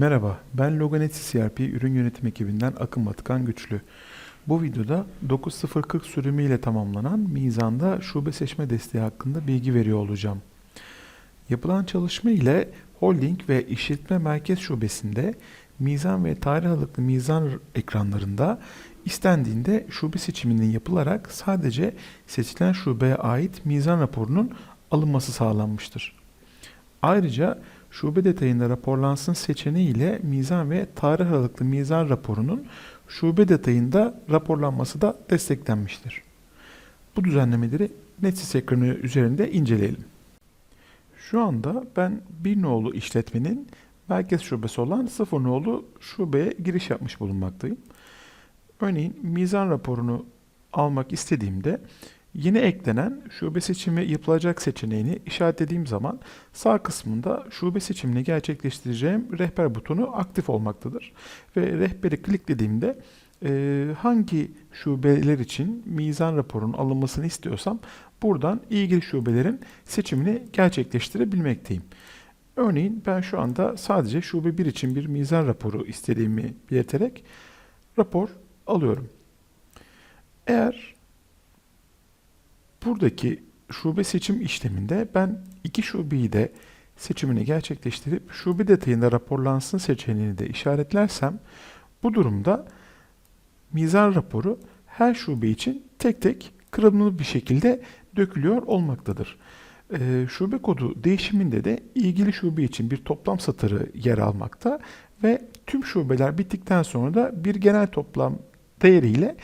Merhaba, ben Loganet CRP ürün yönetim ekibinden Akın Batıkan Güçlü. Bu videoda 9040 sürümü ile tamamlanan Mizan'da şube seçme desteği hakkında bilgi veriyor olacağım. Yapılan çalışma ile holding ve işletme merkez şubesinde mizan ve tarih aralıklı mizan ekranlarında istendiğinde şube seçiminin yapılarak sadece seçilen şubeye ait mizan raporunun alınması sağlanmıştır. Ayrıca şube detayında raporlansın seçeneği ile mizan ve tarih aralıklı mizan raporunun şube detayında raporlanması da desteklenmiştir. Bu düzenlemeleri Netsis ekranı üzerinde inceleyelim. Şu anda ben bir nolu işletmenin merkez şubesi olan sıfır nolu şubeye giriş yapmış bulunmaktayım. Örneğin mizan raporunu almak istediğimde yeni eklenen şube seçimi yapılacak seçeneğini işaretlediğim zaman sağ kısmında şube seçimini gerçekleştireceğim rehber butonu aktif olmaktadır. Ve rehberi kliklediğimde e, hangi şubeler için mizan raporunun alınmasını istiyorsam buradan ilgili şubelerin seçimini gerçekleştirebilmekteyim. Örneğin ben şu anda sadece şube 1 için bir mizan raporu istediğimi belirterek rapor alıyorum. Eğer buradaki şube seçim işleminde ben iki şubeyi de seçimini gerçekleştirip şube detayında raporlansın seçeneğini de işaretlersem bu durumda mizan raporu her şube için tek tek kırılımlı bir şekilde dökülüyor olmaktadır. Ee, şube kodu değişiminde de ilgili şube için bir toplam satırı yer almakta ve tüm şubeler bittikten sonra da bir genel toplam değeriyle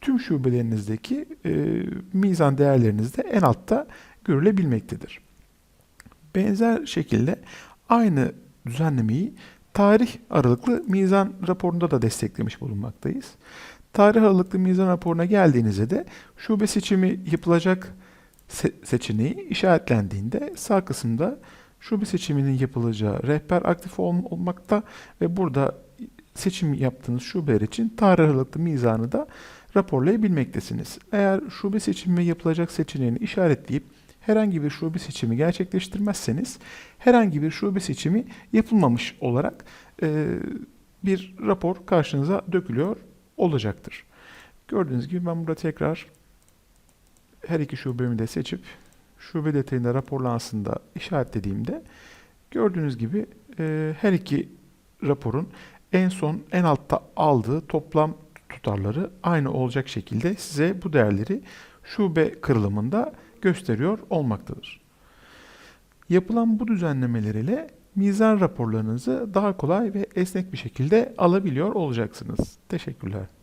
tüm şubelerinizdeki e, mizan değerleriniz de en altta görülebilmektedir. Benzer şekilde aynı düzenlemeyi tarih aralıklı mizan raporunda da desteklemiş bulunmaktayız. Tarih aralıklı mizan raporuna geldiğinizde de şube seçimi yapılacak se- seçeneği işaretlendiğinde sağ kısımda şube seçiminin yapılacağı rehber aktif ol- olmakta ve burada seçim yaptığınız şubeler için tarih aralıklı mizanı da raporlayabilmektesiniz. Eğer şube seçimi yapılacak seçeneğini işaretleyip herhangi bir şube seçimi gerçekleştirmezseniz herhangi bir şube seçimi yapılmamış olarak e, bir rapor karşınıza dökülüyor olacaktır. Gördüğünüz gibi ben burada tekrar her iki şubemi de seçip şube detayında raporlansın da işaretlediğimde gördüğünüz gibi e, her iki raporun en son en altta aldığı toplam tutarları aynı olacak şekilde size bu değerleri şube kırılımında gösteriyor olmaktadır. Yapılan bu düzenlemeler ile mizan raporlarınızı daha kolay ve esnek bir şekilde alabiliyor olacaksınız. Teşekkürler.